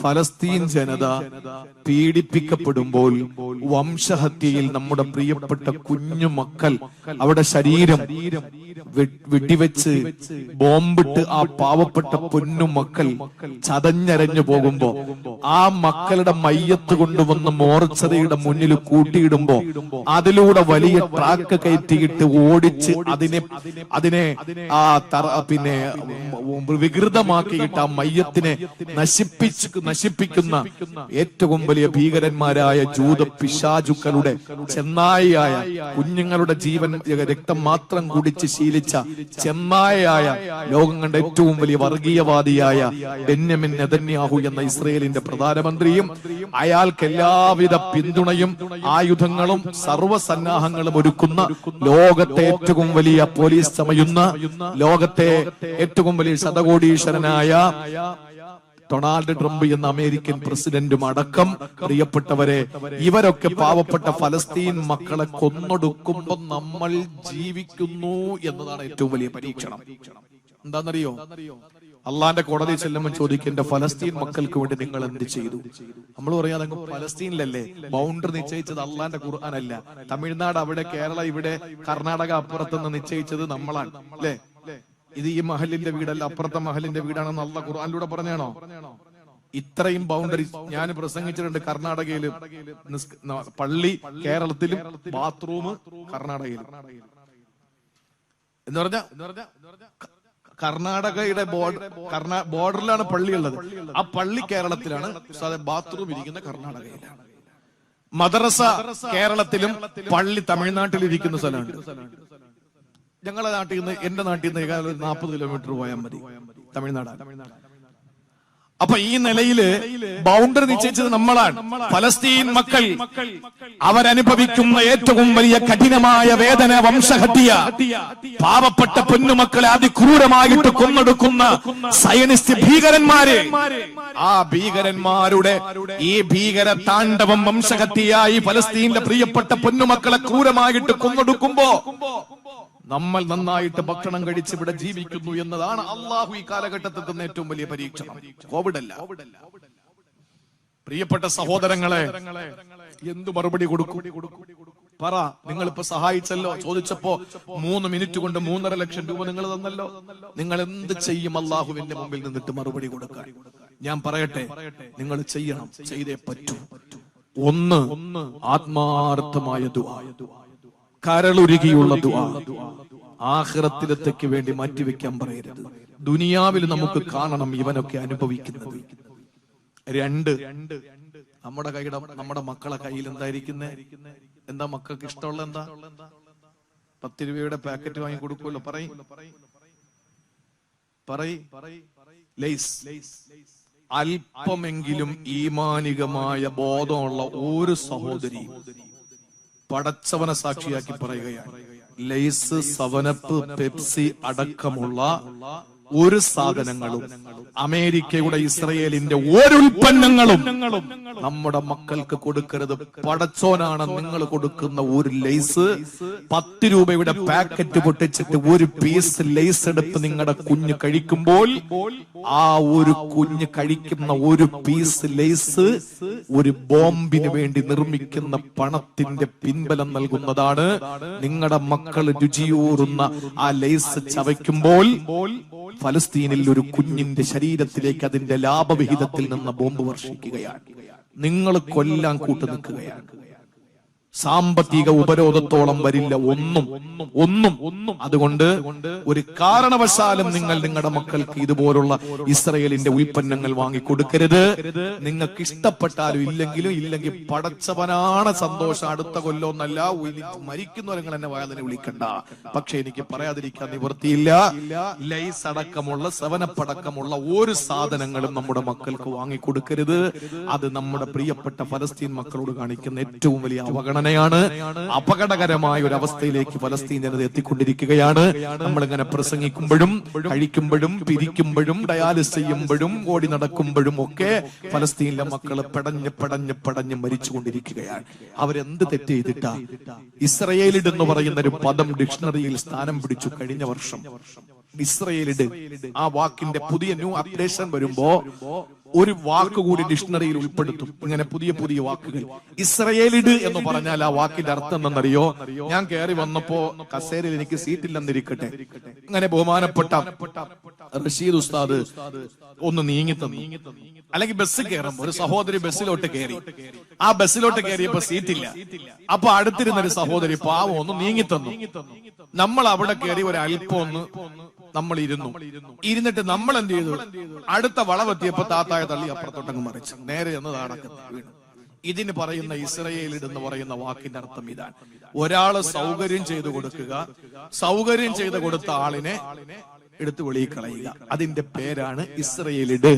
ഫലസ്തീൻ ജനത പീഡിപ്പിക്കപ്പെടുമ്പോൾ വംശഹത്യയിൽ നമ്മുടെ പ്രിയപ്പെട്ട കുഞ്ഞു മക്കൾ അവിടെ ശരീരം വെട്ടിവെച്ച് വെടിവെച്ച് ബോംബിട്ട് ആ പാവപ്പെട്ട പൊന്നു മക്കൾ ചതഞ്ഞരഞ്ഞു പോകുമ്പോ ആ മക്കളുടെ മയ്യത്ത് കൊണ്ടുവന്ന് മോർച്ചതയുടെ മുന്നിൽ കൂട്ടിയിടുമ്പോ അതിലൂടെ വലിയ ട്രാക്ക് കയറ്റിയിട്ട് ഓടിച്ച് അതിനെ അതിനെ ആ പിന്നെ വികൃതമാക്കിയിട്ട് ആ മയ്യത്തിനെ നശിപ്പിച്ച് നശിപ്പിക്കുന്ന ഏറ്റവും വലിയ ഭീകരന്മാരായ ജൂത പിശാചുക്കളുടെ ചെന്നായയായ കുഞ്ഞുങ്ങളുടെ ജീവൻ രക്തം മാത്രം കുടിച്ച് ശീലിച്ച ചെന്നായയായ ലോകം കണ്ട ഏറ്റവും വലിയ വർഗീയവാദിയായ ബെന്യമിൻ നെതന്യാഹു എന്ന ഇസ്രയേലിന്റെ പ്രധാനമന്ത്രിയും അയാൾക്ക് എല്ലാവിധ പിന്തുണയും ആയുധങ്ങളും സർവസന്നാഹങ്ങളും ഒരുക്കുന്ന ലോകത്തെ ഏറ്റവും വലിയ പോലീസ് ചമയുന്ന ലോകത്തെ ഏറ്റവും വലിയ ശതകോടീശ്വരനായ ഡൊണാൾഡ് ട്രംപ് എന്ന അമേരിക്കൻ പ്രസിഡന്റും അടക്കം പ്രിയപ്പെട്ടവരെ ഇവരൊക്കെ പാവപ്പെട്ട ഫലസ്തീൻ മക്കളെ കൊന്നൊടുക്കുമ്പോൾ നമ്മൾ ജീവിക്കുന്നു എന്നതാണ് ഏറ്റവും വലിയ പരീക്ഷണം. എന്താണെന്നറിയോ? അള്ളാന്റെ കോടതി ചെല്ലുമ്പോൾ ചോദിക്കും എന്റെ ഫലസ്തീൻ മക്കൾക്ക് വേണ്ടി നിങ്ങൾ എന്ത് ചെയ്തു? നമ്മൾ പറയാതെ ഫലസ്തീനിലല്ലേ? ബൗണ്ടറി നിശ്ചയിച്ചത് അള്ളാന്റെ ഖുർആാനല്ല. തമിഴ്നാട് അവിടെ കേരള ഇവിടെ കർണാടക അപ്പുറത്തുനിന്ന് നിശ്ചയിച്ചത് നമ്മളാണ്. അല്ലേ? ഇത് ഈ മഹലിന്റെ വീടല്ല അപ്പുറത്തെ മഹലിന്റെ വീടാണെന്ന് അള്ള ഖുർആാനിലൂടെ പറഞ്ഞാണോ? ഇത്രയും ബൗണ്ടറി ഞാൻ പ്രസംഗിച്ചിട്ടുണ്ട് കർണാടകയിലും. പള്ളി കേരളത്തിലും ബാത്റൂം കർണാടകയിലും. എന്ന് പറഞ്ഞ കർണാടകയുടെ ബോർഡർ ബോർഡറിലാണ് പള്ളി ഉള്ളത് ആ പള്ളി കേരളത്തിലാണ് ബാത്റൂം ഇരിക്കുന്ന കർണാടകയിലാണ് മദ്രസ കേരളത്തിലും പള്ളി തമിഴ്നാട്ടിൽ ഇരിക്കുന്ന സ്ഥലമുണ്ട്. ഞങ്ങളെ നാട്ടിൽ നിന്ന് എന്റെ നാട്ടിൽ നിന്ന് ഏകാലം നാൽപ്പത് കിലോമീറ്റർ പോയാൽ മതി. തമിഴ്നാട് അപ്പൊ ഈ നിലയിൽ ബൗണ്ടറി നിശ്ചയിച്ചത് നമ്മളാണ്. ഫലസ്തീൻ മക്കൾ അവരനുഭവിക്കുന്ന ഏറ്റവും വലിയ കഠിനമായ വേദന വംശഹത്യ. പാവപ്പെട്ട പൊന്നുമക്കളെ അതിക്രൂരമായിട്ട് കൊന്നെടുക്കുന്ന സയനിസ്റ്റ് ഭീകരന്മാര്. ആ ഭീകരന്മാരുടെ ഈ ഭീകര താണ്ഡവം വംശഹത്യയായി ഫലസ്തീന്റെ പ്രിയപ്പെട്ട പൊന്നുമക്കളെ ക്രൂരമായിട്ട് കൊന്നൊടുക്കുമ്പോ നമ്മൾ നന്നായിട്ട് ഭക്ഷണം കഴിച്ച് ഇവിടെ ജീവിക്കുന്നു എന്നതാണ് അള്ളാഹു ഈ കാലഘട്ടത്തിൽ തന്നെ ഏറ്റവും വലിയ പരീക്ഷണം. കോവിഡ് അല്ല. പ്രിയപ്പെട്ട സഹോദരങ്ങളെ എന്തു മറുപടി കൊടുക്കും? പറ നിങ്ങൾ ഇപ്പൊ സഹായിച്ചല്ലോ? ചോദിച്ചപ്പോ മൂന്ന് മിനിറ്റ് കൊണ്ട് മൂന്നര ലക്ഷം രൂപ നിങ്ങൾ തന്നല്ലോ. നിങ്ങൾ എന്ത് ചെയ്യും അള്ളാഹുവിന്റെ മുമ്പിൽ നിന്നിട്ട് മറുപടി കൊടുക്കാൻ? ഞാൻ പറയട്ടെ നിങ്ങൾ ചെയ്യണം ചെയ്തേ പറ്റൂ. ഒന്ന് ആത്മാർത്ഥമായ ദുആ. കരളുരുകിയുള്ള ദുആ. ആഖിറത്തിലത്തേക്ക് വേണ്ടി മാറ്റിവെക്കാൻ പറയരുത്. ദുനിയാവിൽ നമുക്ക് കാണണം ഇവനൊക്കെ അനുഭവിക്കുന്നത്. രണ്ട് നമ്മുടെ കൈയുടെ നമ്മുടെ മക്കളെ കയ്യിൽ എന്തായിരിക്കുന്നേ? എന്താ മക്കൾക്ക് ഇഷ്ടമുള്ള എന്താ? പത്ത് രൂപയുടെ പാക്കറ്റ് വാങ്ങി കൊടുക്കുമല്ലോ പറയും. അല്പമെങ്കിലും ഈമാനികമായ ബോധമുള്ള ഒരു സഹോദരി പടച്ചവനെ സാക്ഷിയാക്കി പറയുകയാണ്. ലേസ് സവനപ്പ് പെപ്സി അടക്കമുള്ള ഒരു സാധനങ്ങളും അമേരിക്കയുടെ ഇസ്രയേലിന്റെ ഒരു ഉൽപ്പന്നങ്ങളും നമ്മുടെ മക്കൾക്ക് കൊടുക്കരുത്. പടച്ചോനാണ് നിങ്ങൾ കൊടുക്കുന്ന ഒരു ലൈസ്. പത്ത് രൂപയുടെ പാക്കറ്റ് പൊട്ടിച്ചിട്ട് ഒരു പീസ് ലൈസ് എടുത്ത് നിങ്ങളുടെ കുഞ്ഞ് കഴിക്കുമ്പോൾ ആ ഒരു കുഞ്ഞ് കഴിക്കുന്ന ഒരു പീസ് ലൈസ് ഒരു ബോംബിന് വേണ്ടി നിർമ്മിക്കുന്ന പണത്തിന്റെ പിൻബലം നൽകുന്നതാണ്. നിങ്ങളുടെ മക്കൾ രുചിയൂറുന്ന ആ ലൈസ് ചവയ്ക്കുമ്പോൾ ഫലസ്തീനിൽ ഒരു കുഞ്ഞിന്റെ ശരീരത്തിലേക്ക് അതിന്റെ ലാഭവിഹിതത്തിൽ നിന്ന് ബോംബ് വർഷിക്കുകയാണ്. നിങ്ങൾ കൊല്ലാൻ കൂട്ടു നിൽക്കുകയാണ് സാമ്പത്തിക ഉപരോധത്തോളം വരില്ല ഒന്നും ഒന്നും. ഒന്നും അതുകൊണ്ട് ഒരു കാരണവശാലും നിങ്ങൾ നിങ്ങളുടെ മക്കൾക്ക് ഇതുപോലുള്ള ഇസ്രയേലിന്റെ ഉൽപ്പന്നങ്ങൾ വാങ്ങിക്കൊടുക്കരുത്. നിങ്ങൾക്ക് ഇഷ്ടപ്പെട്ടാലും ഇല്ലെങ്കിലും ഇല്ലെങ്കിൽ പടച്ചവനാണ് സന്തോഷം. അടുത്ത കൊല്ലമൊന്നല്ല മരിക്കുന്നവർ നിങ്ങൾ എന്നെ വായതിനെ വിളിക്കണ്ട. പക്ഷെ എനിക്ക് പറയാതിരിക്കാൻ നിവൃത്തിയില്ല. ലൈസ് അടക്കമുള്ള സവനപ്പടക്കമുള്ള ഒരു സാധനങ്ങളും നമ്മുടെ മക്കൾക്ക് വാങ്ങിക്കൊടുക്കരുത്. അത് നമ്മുടെ പ്രിയപ്പെട്ട ഫലസ്തീൻ മക്കളോട് കാണിക്കുന്ന ഏറ്റവും വലിയ അവഗണനയാണ് അപകടകരമായ ഒരു അവസ്ഥയിലേക്ക് ഫലസ്തീൻ ജനത എത്തിക്കൊണ്ടിരിക്കുകയാണ്. നമ്മൾ ഇങ്ങനെ പ്രസംഗിക്കുമ്പോഴും കഴിക്കുമ്പോഴും പിരിക്കുമ്പോഴും ഡയാലിസ് ചെയ്യുമ്പോഴും ഓടി നടക്കുമ്പോഴും ഒക്കെ ഫലസ്തീനിലെ മക്കൾ പെടഞ്ഞ് പെടഞ്ഞ് പെടഞ്ഞ് മരിച്ചുകൊണ്ടിരിക്കുകയാണ്. അവരെന്ത് തെറ്റ് ചെയ്തിട്ടാ? ഇസ്രയേലിഡ് എന്ന് പറയുന്ന ഒരു പദം ഡിക്ഷണറിയിൽ സ്ഥാനം പിടിച്ചു കഴിഞ്ഞ വർഷം. ഇസ്രയേലിഡ് ആ വാക്കിന്റെ പുതിയ ന്യൂ അപ്ഡേഷൻ വരുമ്പോ ഒരു വാക്ക് കൂടി ഡിക്ഷണറിയിൽ ഉൾപ്പെടുത്തും. ഇങ്ങനെ പുതിയ പുതിയ വാക്കുകൾ. ഇസ്രയേലിഡ് എന്ന് പറഞ്ഞാൽ ആ വാക്കിന്റെ അർത്ഥം എന്തെന്നറിയോ ഞാൻ കയറി വന്നപ്പോ കസേരയിൽ എനിക്ക് സീറ്റില്ലെന്നിരിക്കട്ടെ അങ്ങനെ ബഹുമാനപ്പെട്ട റഷീദ് ഉസ്താദ് ഒന്ന് നീങ്ങി തന്നു. അല്ലെങ്കിൽ ബസ് കയറും. ഒരു സഹോദരി ബസ്സിലോട്ട് കയറി. ആ ബസ്സിലോട്ട് കയറിയപ്പോ സീറ്റില്ല. അപ്പൊ അടുത്തിരുന്ന ഒരു സഹോദരി പാവം ഒന്ന് നീങ്ങി തന്നു. നമ്മൾ അവിടെ കയറി ഒരു അല്പം ഒന്ന് നമ്മൾ ഇരുന്നു ഇരുന്നിട്ട് നമ്മൾ എന്ത് ചെയ്തു? അടുത്ത വളവെത്തിയപ്പോ താത്തായ തള്ളി അപ്പുറത്തോട്ടങ്ങ് മറിച്ചു. നേരെ എന്ന് വീണു. ഇതിന് പറയുന്ന ഇസ്രയേലിഡ് എന്ന് പറയുന്ന വാക്കിന്റെ അർത്ഥം ഇതാണ്. ഒരാൾ സൗകര്യം ചെയ്തു കൊടുക്കുക സൗകര്യം ചെയ്തു കൊടുത്ത ആളിനെ എടുത്തു വെളിയിൽ കളയുക അതിന്റെ പേരാണ് ഇസ്രയേലിഡ്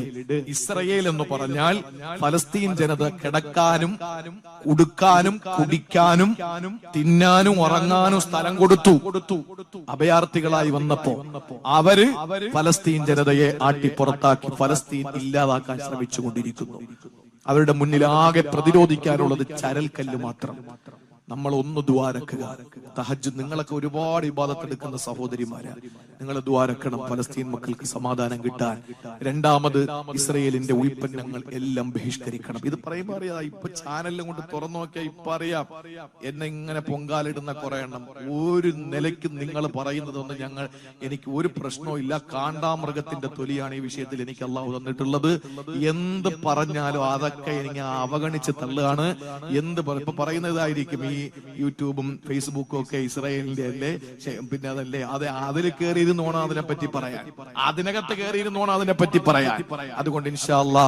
ഇസ്രയേൽ എന്ന് പറഞ്ഞാൽ ഫലസ്തീൻ ജനത കിടക്കാനും ഉടുക്കാനും കുടിക്കാനും തിന്നാനും ഉറങ്ങാനും സ്ഥലം കൊടുത്തു. അഭയാർത്ഥികളായി വന്നപ്പോ അവർ ഫലസ്തീൻ ജനതയെ ആട്ടി പുറത്താക്കി ഫലസ്തീൻ ഇല്ലാതാക്കാൻ ശ്രമിച്ചുകൊണ്ടിരിക്കുന്നു. അവരുടെ മുന്നിൽ ആകെ പ്രതിരോധിക്കാനുള്ളത് ചരൽക്കല്ല് മാത്രം. നമ്മൾ ഒന്ന് ദ്വാരക്കുക. തഹജ് നിങ്ങളൊക്കെ ഒരുപാട് വിവാദത്തെടുക്കുന്ന സഹോദരിമാര്. നിങ്ങൾ ദ്വാരക്കണം പലസ്തീൻ മക്കൾക്ക് സമാധാനം കിട്ടാൻ. രണ്ടാമത് ഇസ്രയേലിന്റെ ഉൽപ്പന്നങ്ങൾ എല്ലാം ബഹിഷ്കരിക്കണം. ഇത് പറയുമ്പോ അറിയാ ഇപ്പൊ ചാനലിലും കൊണ്ട് തുറന്നു നോക്കിയാൽ ഇപ്പൊ അറിയാം. എന്നെ ഇങ്ങനെ പൊങ്കാലിടുന്ന കുറെ എണ്ണം. ഒരു നിലയ്ക്ക് നിങ്ങൾ പറയുന്നതൊന്നും ഞങ്ങൾ എനിക്ക് ഒരു പ്രശ്നവും ഇല്ല. കാണ്ടാമൃഗത്തിന്റെ തൊലിയാണ് ഈ വിഷയത്തിൽ എനിക്ക് അള്ളാഹു തന്നിട്ടുള്ളത്. എന്ത് പറഞ്ഞാലും അതൊക്കെ എനിക്ക് അവഗണിച്ച് തള്ളുകയാണ്. എന്ത് ഇപ്പൊ പറയുന്നതായിരിക്കും ഈ യൂട്യൂബും ഫേസ്ബുക്കും ഒക്കെ ഇസ്രായേലിന്റെ അല്ലേ? പിന്നെ അതല്ലേ? അതെ അതിൽ കയറിയിരുന്നോണം അതിനെ പറ്റി പറയാൻ. അതിനകത്ത് കയറിയിരുന്നോണം അതിനെ പറ്റി പറയാൻ. അതുകൊണ്ട് ഇൻഷാല്ല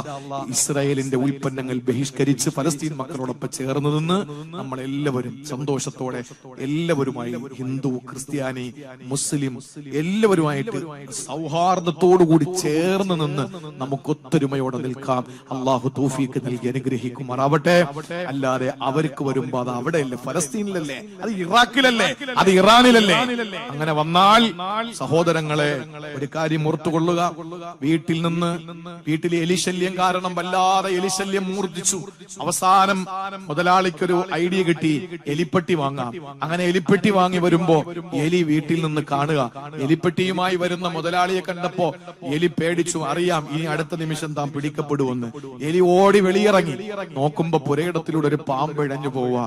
ഇസ്രായേലിന്റെ ഉൽപ്പന്നങ്ങൾ ബഹിഷ്കരിച്ച് ഫലസ്തീൻ മക്കളോടൊപ്പം ചേർന്ന് നിന്ന് നമ്മൾ എല്ലാവരും സന്തോഷത്തോടെ എല്ലാവരുമായി ഹിന്ദു ക്രിസ്ത്യാനി മുസ്ലിം എല്ലാവരുമായിട്ട് സൗഹാർദ്ദത്തോടു കൂടി ചേർന്ന് നിന്ന് നമുക്ക് ഒത്തൊരുമയോടെ നിൽക്കാം. അള്ളാഹു തോഫീക്ക് നൽകി അനുഗ്രഹിക്കുമാറാവട്ടെ. അല്ലാതെ അവർക്ക് വരുമ്പോ അത് അവിടെയല്ലേ ഫലസ്തീനിലല്ലേ? അത് ഇറാഖിലല്ലേ? അത് ഇറാനിലല്ലേ? അങ്ങനെ വന്നാൽ സഹോദരങ്ങളെ ഒരു കാര്യം ഓർത്തുകൊള്ളുക. വീട്ടിൽ നിന്ന് വീട്ടിലെ എലിശല്യം കാരണം വല്ലാതെ എലിശല്യം മൂർജിച്ചു. അവസാനം മുതലാളിക്കൊരു ഐഡിയ കിട്ടി എലിപ്പെട്ടി വാങ്ങാം. അങ്ങനെ എലിപ്പെട്ടി വാങ്ങി വരുമ്പോ എലി വീട്ടിൽ നിന്ന് കാണുക. എലിപ്പെട്ടിയുമായി വരുന്ന മുതലാളിയെ കണ്ടപ്പോ എലി പേടിച്ചു അറിയാം ഇനി അടുത്ത നിമിഷം താൻ പിടിക്കപ്പെടുവെന്ന് എലി ഓടി വെളിയിറങ്ങി. നോക്കുമ്പോ പുരയിടത്തിലൂടെ ഒരു പാമ്പ് ഇഴഞ്ഞു പോവാ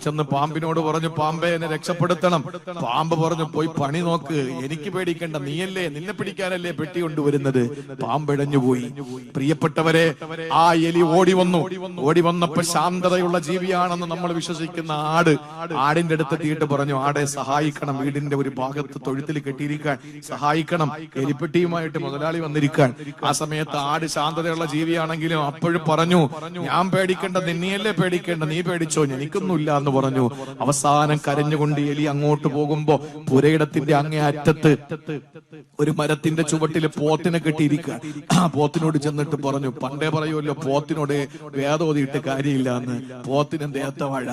ഓടിച്ചെന്ന് പാമ്പിനോട് പറഞ്ഞു പാമ്പെ എന്നെ രക്ഷപ്പെടുത്തണം. പാമ്പ് പറഞ്ഞു പോയി പണി നോക്ക്. എനിക്ക് പേടിക്കേണ്ട. നീയല്ലേ? നിന്നെ പിടിക്കാനല്ലേ പെട്ടി കൊണ്ടുവരുന്നത്? പാമ്പ് ഇഴഞ്ഞുപോയി. പ്രിയപ്പെട്ടവരെ ആ എലി ഓടി വന്നു. ഓടി വന്നപ്പോ ശാന്തതയുള്ള ജീവിയാണെന്ന് നമ്മൾ വിശ്വസിക്കുന്ന ആട് ആടിന്റെ അടുത്തെത്തിയിട്ട് പറഞ്ഞു ആടെ സഹായിക്കണം. വീടിന്റെ ഒരു ഭാഗത്ത് തൊഴുത്തിൽ കെട്ടിയിരിക്കാൻ സഹായിക്കണം. എലിപ്പെട്ടിയുമായിട്ട് മുതലാളി വന്നിരിക്കാൻ. ആ സമയത്ത് ആട് ശാന്തതയുള്ള ജീവിയാണെങ്കിലും അപ്പോഴും പറഞ്ഞു ഞാൻ പേടിക്കേണ്ട. നിന്നെയല്ലേ പേടിക്കേണ്ട നീ പേടിച്ചോ? എനിക്കൊന്നുമില്ല എന്ന് പറഞ്ഞു. അവസാനം കരഞ്ഞുകൊണ്ട് എലി അങ്ങോട്ട് പോകുമ്പോ പുരയിടത്തിന്റെ അങ്ങേ അറ്റത്ത് ഒരു മരത്തിന്റെ ചുവട്ടിൽ പോത്തിനെ കെട്ടിയിരിക്കുക. ആ പോത്തിനോട് ചെന്നിട്ട് പറഞ്ഞു പണ്ടേ പറയുമല്ലോ പോത്തിനോട് വേദോതിയിട്ട് കാര്യമില്ല എന്ന് പോത്തിന് ദേഹത്തെ വാഴ.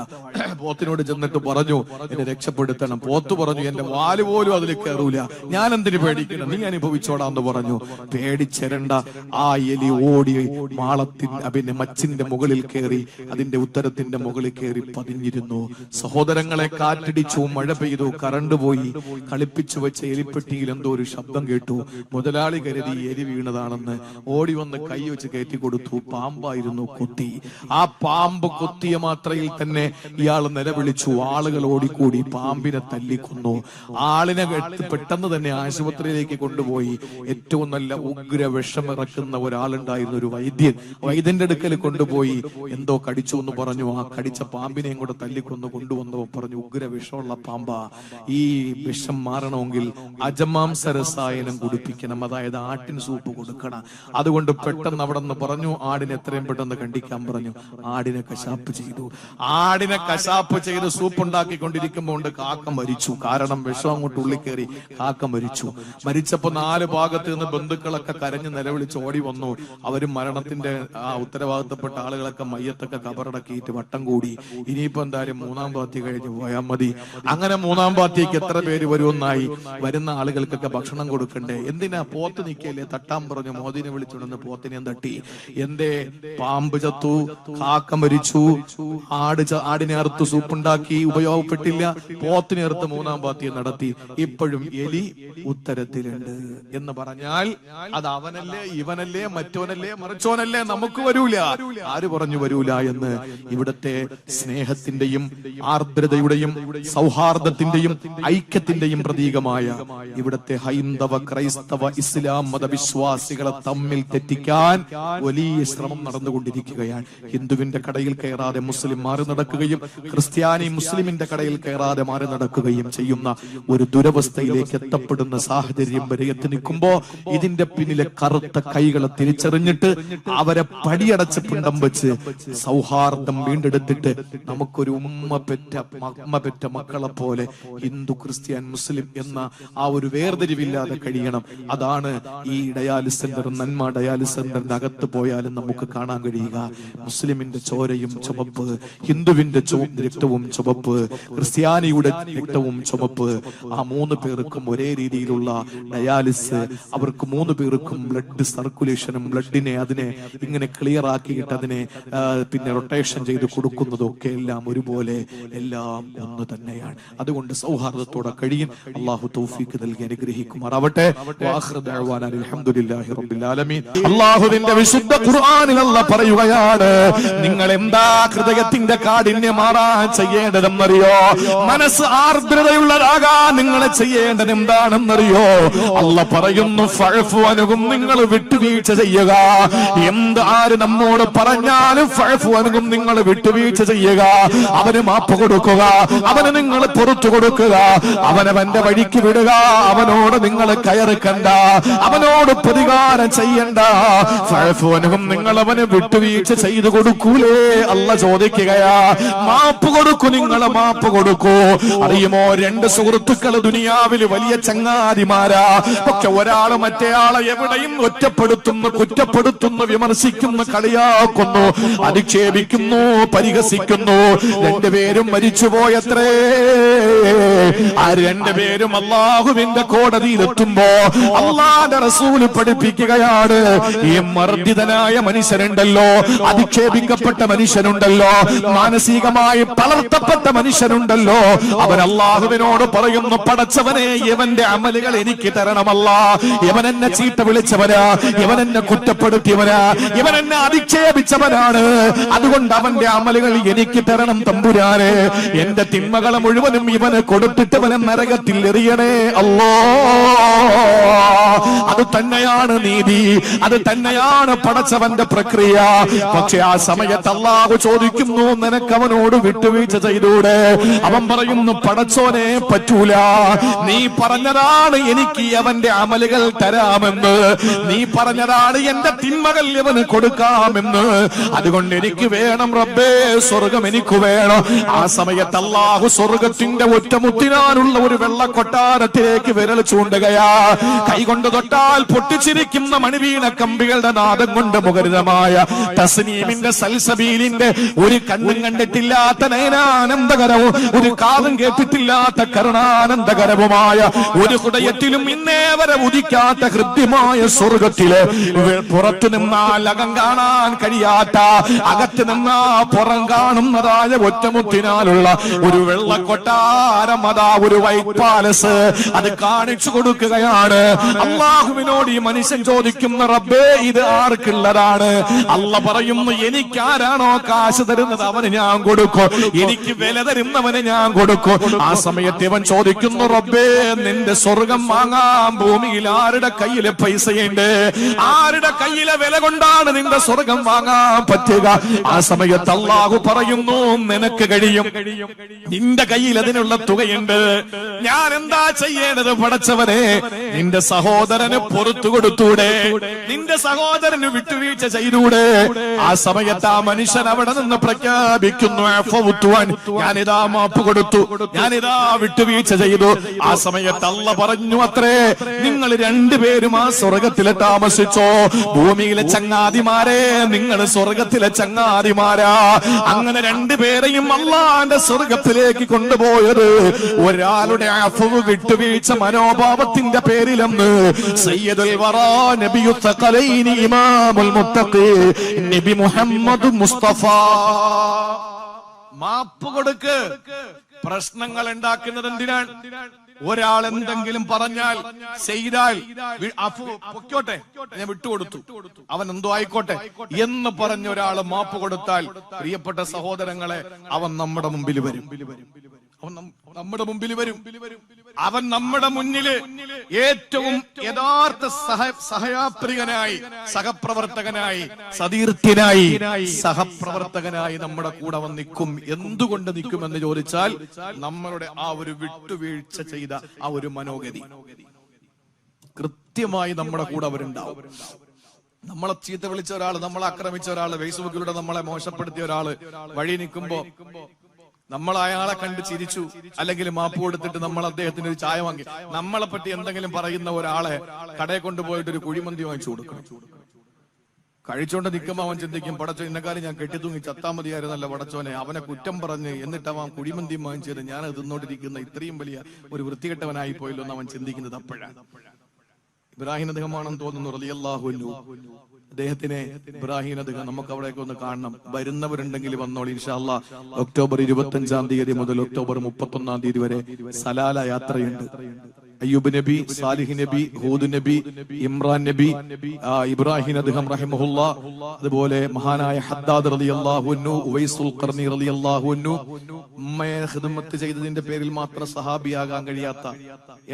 പോത്തിനോട് ചെന്നിട്ട് പറഞ്ഞു എന്നെ രക്ഷപ്പെടുത്തണം. പോത്ത് പറഞ്ഞു എന്റെ വാൽ പോലും അതിൽ കയറൂല ഞാൻ എന്തിനു പേടിക്കണം? നീ അനുഭവിച്ചോടാന്ന് പറഞ്ഞു. പേടിച്ചരണ്ട. ആ എലി ഓടി മാളത്തിന്റെ പിന്നെ മച്ചിന്റെ മുകളിൽ കയറി അതിന്റെ ഉത്തരത്തിന്റെ മുകളിൽ കയറി പതിഞ്ഞിരുന്നു. സഹോദരങ്ങളെ കാറ്റിടിച്ചു മഴ പെയ്തു കറണ്ട് പോയി. കളിപ്പിച്ചു വെച്ച എലിപ്പെട്ടിയിൽ എന്തോ ഒരു ശബ്ദം കേട്ടു. മുതലാളി കരുതി എലി വീണതാണെന്ന്. ഓടി വന്ന് കൈ വെച്ച് കയറ്റി കൊടുത്തു. പാമ്പായിരുന്നു കുത്തി ആ പാമ്പ് കുത്തിയ മാത്രയിൽ തന്നെ ഇയാൾ നിലവിളിച്ചു. ആളുകൾ ഓടിക്കൂടി പാമ്പിനെ തല്ലിക്കൊന്നു. ആളിനെ പെട്ടെന്ന് തന്നെ ആശുപത്രിയിലേക്ക് കൊണ്ടുപോയി. ഏറ്റവും നല്ല ഉഗ്ര വിഷം ഇറക്കുന്ന ഒരാളുണ്ടായിരുന്നു ഒരു വൈദ്യൻ വൈദ്യന്റെ അടുക്കൽ കൊണ്ടുപോയി. എന്തോ കടിച്ചു എന്ന് പറഞ്ഞു. ആ കടിച്ച പാമ്പിനെയും കൂടെ തല്ലിക്കൊന്ന് കൊണ്ടുവന്നോ പറഞ്ഞു ഉഗ്ര വിഷമുള്ള പാമ്പ ഈ വിഷം മാറണമെങ്കിൽ അജമാംസ രസായനം കുടിപ്പിക്കണം. അതായത് ആട്ടിന് സൂപ്പ് കൊടുക്കണം. അതുകൊണ്ട് പെട്ടെന്ന് അവിടെ നിന്ന് പറഞ്ഞു ആടിനെ എത്രയും പെട്ടെന്ന് കണ്ടിക്കാൻ പറഞ്ഞു. ആടിനെ കശാപ്പ് ചെയ്തു. ആടിനെ കശാപ്പ് ചെയ്ത് സൂപ്പ് ഉണ്ടാക്കിക്കൊണ്ടിരിക്കുമ്പോൾ കൊണ്ട് കാക്ക മരിച്ചു. കാരണം വിഷം അങ്ങോട്ട് ഉള്ളിൽ കയറി കാക്ക മരിച്ചു. മരിച്ചപ്പോ നാല് ഭാഗത്ത് നിന്ന് ബന്ധുക്കളൊക്കെ കരഞ്ഞ് നിലവിളിച്ച് ഓടി വന്നു. അവരും മരണത്തിന്റെ ആ ഉത്തരവാദിത്തപ്പെട്ട ആളുകളൊക്കെ മയ്യത്തൊക്കെ കബറടക്കിയിട്ട് വട്ടം കൂടി. ഇനിയിപ്പോ എന്തായാലും മൂന്നാം പാത്തി കഴിഞ്ഞ് പോയാൽ മതി. അങ്ങനെ മൂന്നാം പാത്തിക്ക് എത്ര പേര് വരുമെന്നായി വരുന്ന ആളുകൾക്കൊക്കെ ഭക്ഷണം കൊടുക്കണ്ടേ? എന്തിനാ പോത്ത് നിക്കല്ലേ? തട്ടാൻ പറഞ്ഞു. മോദിനെ വിളിച്ചുണ്ടെന്ന് പോത്തിനെ തട്ടി? എന്തേ? പാമ്പ് ചത്തു കാക്ക മരിച്ചു ആട് ആടിനെ അറുത്ത് സൂപ്പുണ്ടാക്കി ഉപയോഗപ്പെട്ടില്ല. പോത്തിനെ അറുത്ത് മൂന്നാം പാത്തി നടത്തി. ഇപ്പോഴും എലി ഉത്തരത്തിലുണ്ട് എന്ന് പറഞ്ഞാൽ അത് അവനല്ലേ ഇവനല്ലേ മറ്റോനല്ലേ മറിച്ചോനല്ലേ നമുക്ക് വരൂല. ആര് പറഞ്ഞു വരൂല എന്ന് ഇവിടത്തെ സ്നേഹത്തിന്റെയും ആർദ്രതയുടെയും സൗഹാർദ്ദത്തിന്റെയും ഐക്യത്തിന്റെയും പ്രതീകമായ ഇവിടത്തെ ഹൈന്ദവ ക്രൈസ്തവ ഇസ്ലാം മതവിശ്വാസികളെ തമ്മിൽ തെറ്റിക്കാൻ വലിയ ശ്രമം നടന്നുകൊണ്ടിരിക്കുകയാണ്. ഹിന്ദുവിന്റെ കടയിൽ കയറാതെ മുസ്ലിം മാറി നടക്കുകയും ക്രിസ്ത്യാനി മുസ്ലിമിന്റെ കടയിൽ കയറാതെ മാറി നടക്കുകയും ചെയ്യുന്ന ഒരു ദുരവസ്ഥയിലേക്ക് എത്തപ്പെടുന്ന സാഹചര്യം വരെ എത്തി നിൽക്കുമ്പോ ഇതിന്റെ പിന്നിലെ കറുത്ത കൈകളെ തിരിച്ചറിഞ്ഞിട്ട് അവരെ പടിയടച്ച് പിണ്ടം വെച്ച് സൗഹാർദ്ദം വീണ്ടെടുത്തിട്ട് നമുക്കൊരു ഉമ്മ പെറ്റ അമ്മ പെറ്റ മക്കളെ പോലെ ഹിന്ദു ക്രിസ്ത്യൻ മുസ്ലിം എന്ന ആ ഒരു വേർതിരിവില്ലാതെ കഴിയണം. അതാണ് ഈ ഡയാലിസ് സെന്റർ നന്മ ഡയാലിസ് സെന്ററിന്റെ അകത്ത് പോയാലും നമുക്ക് കാണാൻ കഴിയുക. മുസ്ലിമിന്റെ ചോരയും ചുമപ്പ് ഹിന്ദുവിന്റെ രക്തവും ചുമപ്പ് ക്രിസ്ത്യാനിയുടെ രക്തവും ചുമപ്പ് ആ മൂന്ന് പേർക്കും ഒരേ രീതിയിലുള്ള ഡയാലിസ് അവർക്ക് മൂന്ന് പേർക്കും ബ്ലഡ് സർക്കുലേഷനും ബ്ലഡിനെ അതിനെ ഇങ്ങനെ ക്ലിയർ ആക്കിയിട്ട് അതിനെ പിന്നെ റൊട്ടേഷൻ ചെയ്ത് കൊടുക്കുന്നതും ഒക്കെ എല്ലാം ഒരുപോലെ എല്ലാം ഒന്ന് തന്നെയാണ്. അതുകൊണ്ട് സൗഹാർദ്ദത്തോടെ കഴിയും. അള്ളാഹു തൗഫീക്ക് നൽകി അനുഗ്രഹിക്കുമാറാവട്ടെ. വിശുദ്ധ പറയുകയാണ് നിങ്ങൾ എന്താ ഹൃദയത്തിന്റെ കാഠിന്യം മാറാൻ ചെയ്യേണ്ടതെന്നറിയോ? മനസ്സ് ആർദ്രതയുള്ളതാകാൻ നിങ്ങൾ ചെയ്യേണ്ടത് എന്താണെന്നറിയോ അല്ല പറയുന്നു ഫഴഫു നിങ്ങൾ വിട്ടുവീഴ്ച ചെയ്യുക. എന്ത് ആര് നമ്മോട് പറഞ്ഞാലും ഫഴഫു നിങ്ങൾ വിട്ടുവീഴ്ച ചെയ്യുക. അവന് മാപ്പ് കൊടുക്കുക അവന് നിങ്ങൾ പുറത്തു കൊടുക്കുക അവനവന്റെ വഴിക്ക് വിടുക അവനോട് നിങ്ങൾ കയറിക്കണ്ട അവനോട് പ്രതികാരം ചെയ്യണ്ട. ഫഴഫു അനുകും നിങ്ങൾ അവന് വിട്ടുവീഴ്ച ചെയ്തു കൊടുക്കൂലേ അല്ല ചോദിക്കുകയാ. മാപ്പ് കൊടുക്കൂ നിങ്ങൾ മാപ്പ് കൊടുക്കൂ. അറിയുമോ രണ്ട് സുഹൃത്തുക്കൾ ദുനിയാവിൽ വലിയ ചങ്ങാതിമാരാ. പക്ഷെ ഒരാൾ മറ്റേയാളെ എവിടെയും ഒറ്റപ്പെടുത്തുന്നു കുറ്റപ്പെടുത്തുന്നു വിമർശിക്കുന്നു കളിയാക്കുന്നു അധിക്ഷേപിക്കുന്നു പരിഹസിക്കുന്നു. രണ്ടുപേരും മരിച്ചുപോയത്രേ. ആ രണ്ടുപേരും അള്ളാഹുവിന്റെ കോടതിയിലെത്തുമ്പോ അള്ളാന്റെ റസൂൽ പഠിപ്പിക്കുകയാണ്. ഈ മർദ്ദിതനായ മനുഷ്യനുണ്ടല്ലോ അധിക്ഷേപിക്കപ്പെട്ട മനുഷ്യനുണ്ടല്ലോ മാനസികമായി തളർത്തപ്പെട്ട മനുഷ്യനുണ്ടല്ലോ. അവൻ അള്ളാഹുവിനോട് പറയുന്നു പടച്ചവനെ ഇവന്റെ അമലുകൾ എനിക്ക് തരണമല്ല. ഇവൻ എന്നെ ചീത്ത വിളിച്ചവനാ. ഇവൻ എന്നെ കുറ്റപ്പെടുത്തിയവനാ. ഇവൻ എന്നെ അധിക്ഷേപിച്ചവനാണ്. അതുകൊണ്ട് അവന്റെ അമലുകൾ എനിക്ക് തരണം തമ്പുരാനെ എന്റെ തിന്മകളെ മുഴുവനും ഇവന് കൊടുത്തിട്ടവനെ നരകത്തിൽ എറിയണേ. അല്ലോ അത് തന്നെയാണ് നീതി. അത് തന്നെയാണ് പടച്ചവന്റെ പ്രക്രിയ. പക്ഷെ ആ സമയത്ത് അള്ളാഹു ചോദിക്കുന്നു നിനക്ക് അവനോട് വിട്ടുവീഴ്ച ചെയ്തൂടെ? അവൻ പറയുന്നു പടച്ചോനെ പറ്റൂല. നീ പറഞ്ഞതാണ് എനിക്ക് അവന്റെ അമലുകൾ തരാമെന്ന്. നീ പറഞ്ഞതാണ് എന്റെ തിന്മകൾ ഇവന് കൊടുക്കാമെന്ന്. അതുകൊണ്ട് എനിക്ക് വേണം റബ്ബേ സ്വർഗം എനിക്ക് വേണം. ആ സമയത്ത് അള്ളാഹു സ്വർഗത്തിന്റെ ഒറ്റമുത്തിനാനുള്ള ഒരു വെള്ള കൊട്ടാരത്തിലേക്ക് വിരൽ ചൂണ്ടുകയാ. കൈകൊണ്ട് തൊട്ടാൽ പൊട്ടിച്ചിരിക്കുന്ന മണിവീണ കമ്പികളുടെ നാദം കൊണ്ട് മുഖരിതമായ തസ്നീമിന്റെ സൽസബീലിന്റെ ഒരു കണ്ണും കണ്ടിട്ടില്ലാത്ത നയനാനന്ദകരവും ഒരു കാതും കേട്ടിട്ടില്ലാത്ത കരുണാനന്ദകരവുമായ ഒരു ഹൃദയത്തിലും ഇന്നേ വരെ ഉദിക്കാത്ത ഹൃദ്യമായ സ്വർഗത്തിൽ പുറത്തു നിന്നാൽ അകം കാണാൻ കഴിയാത്ത അകത്ത് നിന്നാ പുറം കാണുന്നതായ ഒറ്റമുത്തിനാലുള്ള ഒരു വെള്ളക്കൊട്ടാരം അതാ ഒരു വൈറ്റ് പാലസ് അത് കാണിച്ചു കൊടുക്കുകയാണ്. അള്ളാഹുവിനോട് ഈ മനുഷ്യൻ ചോദിക്കുന്ന റബ്ബേ ഇത് ആർക്കുള്ളതാണ്? അല്ല പറയുന്നു എനിക്ക് ആരാണോ കാശ് തരുന്നത്? അവന് ഞാൻ കൊടുക്കും. എനിക്ക് വില തരുന്നവന് ഞാൻ കൊടുക്കും. ആ സമയത്ത് ഇവൻ ചോദിക്കുന്നു റബ്ബേ നിന്റെ സ്വർഗം വാങ്ങാൻ ഭൂമിയിൽ ആരുടെ കയ്യിലെ പൈസയുണ്ട്? ആരുടെ കയ്യിലെ വില കൊണ്ടാണ് നിന്റെ സ്വർഗം വാങ്ങാൻ പറ്റുക? ആ സമയത്ത് അള്ളാഹു പറയുന്നു നിനക്ക് കഴിയും. നിന്റെ കയ്യിൽ അതിനുള്ള തുകയുണ്ട്. ഞാൻ എന്താ ചെയ്യേണ്ടത് പടച്ചവനെ? നിന്റെ സഹോദരന് പുറത്തു കൊടുത്തൂടെ. നിന്റെ സഹോദരന് വിട്ടുവീഴ്ച ചെയ്തൂടെ. ആ സമയത്ത് ആ മനുഷ്യൻ അവിടെ നിന്ന് പ്രഖ്യാപിക്കുന്നു. ഞാനിതാ മാപ്പ് കൊടുത്തു. ഞാനിതാ വിട്ടുവീഴ്ച ചെയ്തു. ആ സമയത്ത് അല്ല പറഞ്ഞു അത്രേ നിങ്ങൾ രണ്ടുപേരും ആ സ്വർഗത്തിലെ താമസിച്ചോ. ഭൂമിയിലെ ചങ്ങാതിമാരെ നിങ്ങൾ സ്വർഗത്തിലെ ചങ്ങാതിമാരാ. അങ്ങനെ രണ്ടുപേരെയും അള്ളാന്റെ സ്വർഗത്തിലേക്ക് കൊണ്ടുപോയത് ഒരാളുടെ അഫവ് വിട്ടുവീഴ്ച മനോഭാവത്തിന്റെ പേരിലെന്ന് സയ്യദുൽ ഇമാമുൽ നബി മുഹമ്മദ് മുസ്തഫ. മാപ്പ് കൊടുക്ക്. പ്രശ്നങ്ങൾ ഉണ്ടാക്കുന്നത് എന്തിനാണ് ഒരാൾ എന്തെങ്കിലും പറഞ്ഞാൽ ചെയ്താൽ പൊക്കോട്ടെ ഞാൻ വിട്ടുകൊടുത്തു. അവൻ എന്തോ ആയിക്കോട്ടെ. എന്ന് പറഞ്ഞ ഒരാൾ മാപ്പ് കൊടുത്താൽ പ്രിയപ്പെട്ട സഹോദരങ്ങളെ അവൻ നമ്മുടെ മുമ്പിൽ വരും. അവൻ നമ്മുടെ മുമ്പിൽ വരും. അവൻ നമ്മുടെ മുന്നിൽ ഏറ്റവും യഥാർത്ഥ സഹ സഹയാത്രികനായി സഹപ്രവർത്തകനായി സതീർത്ഥ്യനായി സഹപ്രവർത്തകനായി നമ്മുടെ കൂടെ അവൻ നിൽക്കും. എന്തുകൊണ്ട് നിൽക്കുമെന്ന് ചോദിച്ചാൽ നമ്മളുടെ ആ ഒരു വിട്ടുവീഴ്ച ചെയ്ത ആ ഒരു മനോഗതി. കൃത്യമായി നമ്മുടെ കൂടെ അവരുണ്ടാവും. നമ്മളെ ചീത്ത വിളിച്ച ഒരാൾ നമ്മളെ ആക്രമിച്ച ഒരാൾ ഫേസ്ബുക്കിലൂടെ നമ്മളെ മോശപ്പെടുത്തിയ ഒരാൾ വഴി നിൽക്കുമ്പോ നമ്മൾ അയാളെ കണ്ട് ചിരിച്ചു അല്ലെങ്കിൽ മാപ്പ് കൊടുത്തിട്ട് നമ്മൾ അദ്ദേഹത്തിന് ഒരു ചായ വാങ്ങി. നമ്മളെ പറ്റി എന്തെങ്കിലും പറയുന്ന ഒരാളെ കടയെ കൊണ്ടുപോയിട്ട് ഒരു കുഴിമന്തി വാങ്ങിച്ചു കൊടുക്കണം. കഴിച്ചോണ്ട് നിൽക്കുമ്പോ അവൻ ചിന്തിക്കും പടച്ചോ ഇന്നക്കാലം ഞാൻ കെട്ടിത്തൂങ്ങി ചത്താ മതിയായിരുന്നല്ല പടച്ചോനെ. അവനെ കുറ്റം പറഞ്ഞ് എന്നിട്ട് അവൻ കുഴിമന്തി വാങ്ങിച്ചത് ഞാൻ തിന്നോണ്ടിരിക്കുന്ന ഇത്രയും വലിയ ഒരു വൃത്തികെട്ടവനായി പോയല്ലോ എന്ന് അവൻ ചിന്തിക്കുന്നത് അപ്പോഴാണ്. ഇബ്രാഹിം അദ്ദേഹമാണെന്ന് തോന്നുന്നു റളിയല്ലാഹുവിനു അദ്ദേഹത്തിനെ ഇബ്രാഹിം അദ്ദേഹം നമുക്ക് അവിടേക്ക് ഒന്ന് കാണണം. വരുന്നവരുണ്ടെങ്കിൽ വന്നോളി ഇൻഷാല്ല ഒക്ടോബർ ഇരുപത്തി അഞ്ചാം തീയതി മുതൽ ഒക്ടോബർ മുപ്പത്തി ഒന്നാം തീയതി വരെ സലാല യാത്രയുണ്ട്. അയ്യൂബ് നബി സാലിഹ് നബി ഹൂദ് നബി ഇമ്രാൻ നബി ഇബ്രാഹിം അദ്ദേഹം റഹിമഹുല്ല അതുപോലെ മഹാനായ ഹദ്ദാദ് റളിയല്ലാഹു അൻഹു ഉവൈസുൽ ഖർനി റളിയല്ലാഹു അൻഹു ഉമ്മയെ ഖിദ്മത്ത് ചെയ്തതിന്റെ പേരിൽ മാത്രം സഹാബിയാകാൻ കഴിയാത്ത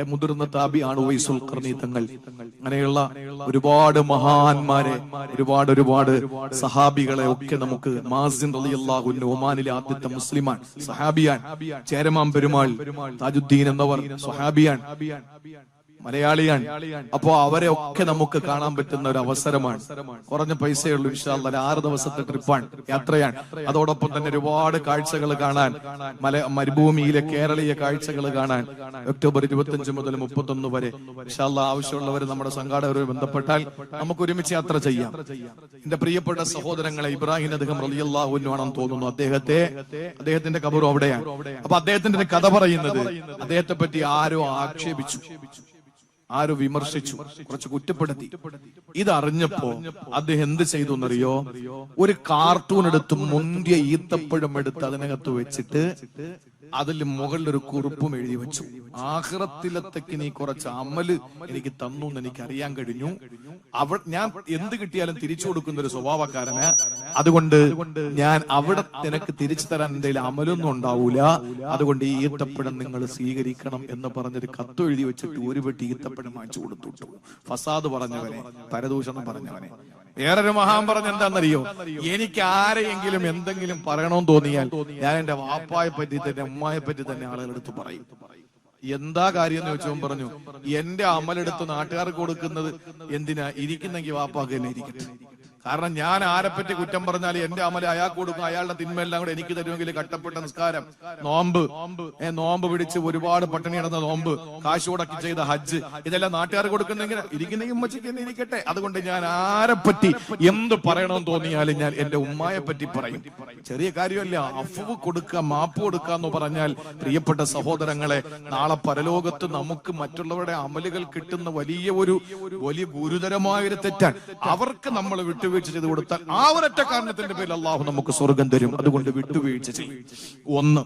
മുതിർന്ന താബി ആണ് ഉവൈസുൽ ഖർനി തങ്ങൾ. അങ്ങനെയുള്ള ഒരുപാട് മഹാന്മാരെ ഒരുപാട് ഒരുപാട് സഹാബികളെ ഒക്കെ നമുക്ക് മാസിൻ അൻഹു ഒമാനിലെ ആദ്യത്തെ മുസ്ലിമാൻ സഹാബിയാൻ ചേരമാൻ പെരുമാൾ താജുദ്ദീൻ എന്നവർ സഹാബിയാൻ habían. habían. മലയാളിയാണ്. അപ്പോ അവരെ ഒക്കെ നമുക്ക് കാണാൻ പറ്റുന്ന ഒരു അവസരമാണ്. കുറഞ്ഞ പൈസയുള്ളൂ ഒരു ആറ് ദിവസത്തെ ട്രിപ്പാണ് യാത്രയാണ്. അതോടൊപ്പം തന്നെ ഒരുപാട് കാഴ്ചകൾ കാണാൻ മല മരുഭൂമിയിലെ കേരളീയ കാഴ്ചകൾ കാണാൻ ഒക്ടോബർ ഇരുപത്തിയഞ്ച് മുതൽ മുപ്പത്തൊന്ന് വരെ ഇൻഷാല്ല ആവശ്യമുള്ളവർ നമ്മുടെ സംഘാടകരുമായി ബന്ധപ്പെട്ടാൽ നമുക്ക് ഒരുമിച്ച് യാത്ര ചെയ്യാം. എന്റെ പ്രിയപ്പെട്ട സഹോദരങ്ങളെ ഇബ്രാഹിം അദ്ദേഹം റലിയല്ലാഹുവിനാണെന്ന് തോന്നുന്നു. അദ്ദേഹത്തെ അദ്ദേഹത്തിന്റെ കബറും അവിടെയാണ്. അപ്പൊ അദ്ദേഹത്തിന്റെ കഥ പറയുന്നത് അദ്ദേഹത്തെ പറ്റി ആരോ ആക്ഷേപിച്ചു. ആരോ വിമർശിച്ചു? കുറച്ച് കുറ്റപ്പെടുത്തി. ഇതറിഞ്ഞപ്പോ അദ്ദേഹം എന്ത് ചെയ്തു എന്നറിയോ? ഒരു കാർട്ടൂൺ എടുത്ത് മുന്തിയ ഈത്തപ്പഴം എടുത്ത് അതിനകത്ത് വെച്ചിട്ട് അതിൽ മുകളിൽ ഒരു കുറിപ്പും എഴുതി വെച്ചു. ആഹ്റത്തിലത്തേക്ക് നീ കുറച്ച് അമൽ എനിക്ക് തന്നു എന്ന് എനിക്ക് അറിയാൻ കഴിഞ്ഞു. അവ ഞാൻ എന്ത് കിട്ടിയാലും തിരിച്ചു കൊടുക്കുന്ന ഒരു സ്വഭാവക്കാരന്. അതുകൊണ്ട് ഞാൻ അവിടെ നിനക്ക് തിരിച്ചു തരാൻ എന്തെങ്കിലും അമലൊന്നും ഉണ്ടാവൂല. അതുകൊണ്ട് ഈ ഈത്തപ്പഴം നിങ്ങൾ സ്വീകരിക്കണം എന്ന് പറഞ്ഞൊരു കത്ത് എഴുതി വെച്ചിട്ട് ഒരു വെട്ടി ഈത്തപ്പഴം വാങ്ങിച്ചു കൊടുത്തു. ഫസാദ് പറഞ്ഞവനെ പരദൂഷണം പറഞ്ഞവനെ. വേറൊരു മഹാൻ പറഞ്ഞ എന്താണെന്നറിയോ എനിക്ക് ആരെയെങ്കിലും എന്തെങ്കിലും പറയണമെന്ന് തോന്നിയാൽ ഞാൻ എന്റെ വാപ്പായെ പറ്റി തന്നെ അമ്മായെ പറ്റി തന്നെ ആളുകളെടുത്ത് പറയും. എന്താ കാര്യം എന്ന് ചോദിച്ചവൻ പറഞ്ഞു എന്റെ അമലെടുത്ത് നാട്ടുകാർക്ക് കൊടുക്കുന്നത് എന്തിനാ? ഇരിക്കുന്നെങ്കിൽ വാപ്പാക്ക് തന്നെ ഇരിക്കട്ടെ. കാരണം ഞാൻ ആരെപ്പറ്റി കുറ്റം പറഞ്ഞാൽ എന്റെ അമല അയാൾക്ക് കൊടുക്കും അയാളുടെ തിന്മയെല്ലാം കൂടെ എനിക്ക് തരുമെങ്കിൽ കട്ടപ്പെട്ട നിസ്കാരം. നോമ്പ്. ഏ നോമ്പ് പിടിച്ച് ഒരുപാട് പട്ടിണി കിടന്ന നോമ്പ്. കാശ് മുടക്കി ചെയ്ത ഹജ്ജ്. ഇതെല്ലാം നാട്ടുകാർ കൊടുക്കുന്നെങ്കിൽ ഇരിക്കുന്നെങ്കിൽ ഉമ്മച്ചയ്ക്ക് തന്നെ ഇരിക്കട്ടെ. അതുകൊണ്ട് ഞാൻ ആരെപ്പറ്റി എന്ത് പറയണമെന്ന് തോന്നിയാലും ഞാൻ എന്റെ ഉമ്മായെ പറ്റി പറയും. ചെറിയ കാര്യമല്ല അഫവ് കൊടുക്കുക മാപ്പ് കൊടുക്കുക എന്ന് പറഞ്ഞാൽ പ്രിയപ്പെട്ട സഹോദരങ്ങളെ നാളെ പരലോകത്ത് നമുക്ക് മറ്റുള്ളവരുടെ അമലുകൾ കിട്ടുന്ന വലിയ ഒരു വലിയ ഗുരുതരമായൊരു തെറ്റാണ്. അവർക്ക് നമ്മൾ വിട്ടുവീഴ്ച ചെയ്ത് കൊടുത്താൽ ആ ഒരൊറ്റ കാരണത്തിന്റെ പേരിൽ അള്ളാഹു നമുക്ക് സ്വർഗം തരും. അതുകൊണ്ട് വിട്ടുവീഴ്ച ചെയ്യും. ഒന്ന്.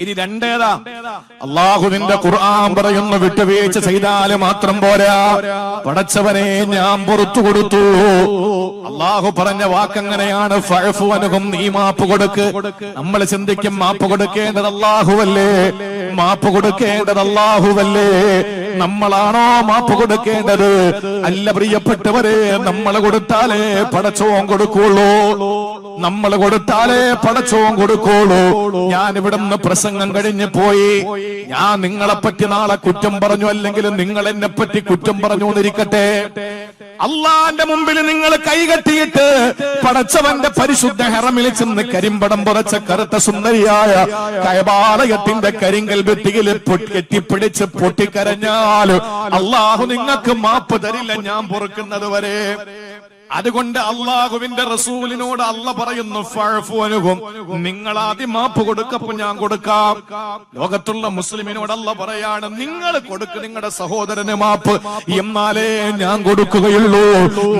ഇനി രണ്ടേതാ? അള്ളാഹുവിന്റെ ഖുർആൻ പറയുന്ന വിട്ടുവീഴ്ച ചെയ്താൽ മാത്രം പോരാ. പടച്ചവനെ ഞാൻ പുറത്തു കൊടുത്തു. അള്ളാഹു പറഞ്ഞ വാക്കങ്ങനെയാണ്? നീ മാപ്പ് കൊടുക്ക്. നമ്മൾ ചിന്തിക്കും മാപ്പ് കൊടുക്കേണ്ടത് അള്ളാഹുവല്ലേ? മാപ്പ് കൊടുക്കേണ്ടത് അള്ളാഹുവല്ലേ നമ്മളാണോ മാപ്പ് കൊടുക്കേണ്ടത്? അല്ല പ്രിയപ്പെട്ടവരെ നമ്മൾ കൊടുത്താലേ പടച്ചോൻ കൊടുക്കുള്ളൂ. നമ്മൾ കൊടുത്താലേ പടച്ചവും കൊടുക്കോളൂ. ഞാൻ ഇവിടുന്ന് പ്രസംഗം കഴിഞ്ഞു പോയി. ഞാൻ നിങ്ങളെ പറ്റി നാളെ കുറ്റം പറഞ്ഞു അല്ലെങ്കിൽ നിങ്ങൾ എന്നെ പറ്റി കുറ്റം പറഞ്ഞു എന്നിരിക്കട്ടെ. അള്ളാന്റെ മുമ്പിൽ നിങ്ങൾ കൈകെട്ടിയിട്ട് പടച്ചവന്റെ പരിശുദ്ധ ഹെറമിൽ ചെന്ന് കരിമ്പടം പുറച്ച കറുത്ത സുന്ദരിയായ കൈബാലയത്തിന്റെ കരിങ്കൽ ഭിത്തിയിൽ കെട്ടിപ്പിടിച്ച് പൊട്ടിക്കരഞ്ഞാൽ അള്ളാഹു നിങ്ങൾക്ക് മാപ്പ് തരില്ല ഞാൻ പൊറുക്കുന്നത് വരെ. അതുകൊണ്ട് അള്ളാഹുവിന്റെ റസൂലിനോട് അല്ല പറയുന്നു ഫഅഫു നിങ്ങൾ ആദ്യം മാപ്പ് കൊടുക്കപ്പോ ഞാൻ കൊടുക്കാം. ലോകത്തുള്ള മുസ്ലിമിനോട് അല്ല പറയാണ് നിങ്ങൾ കൊടുക്ക് നിങ്ങളുടെ സഹോദരന് മാപ്പ്. എന്നാലേ ഞാൻ കൊടുക്കുകയുള്ളൂ.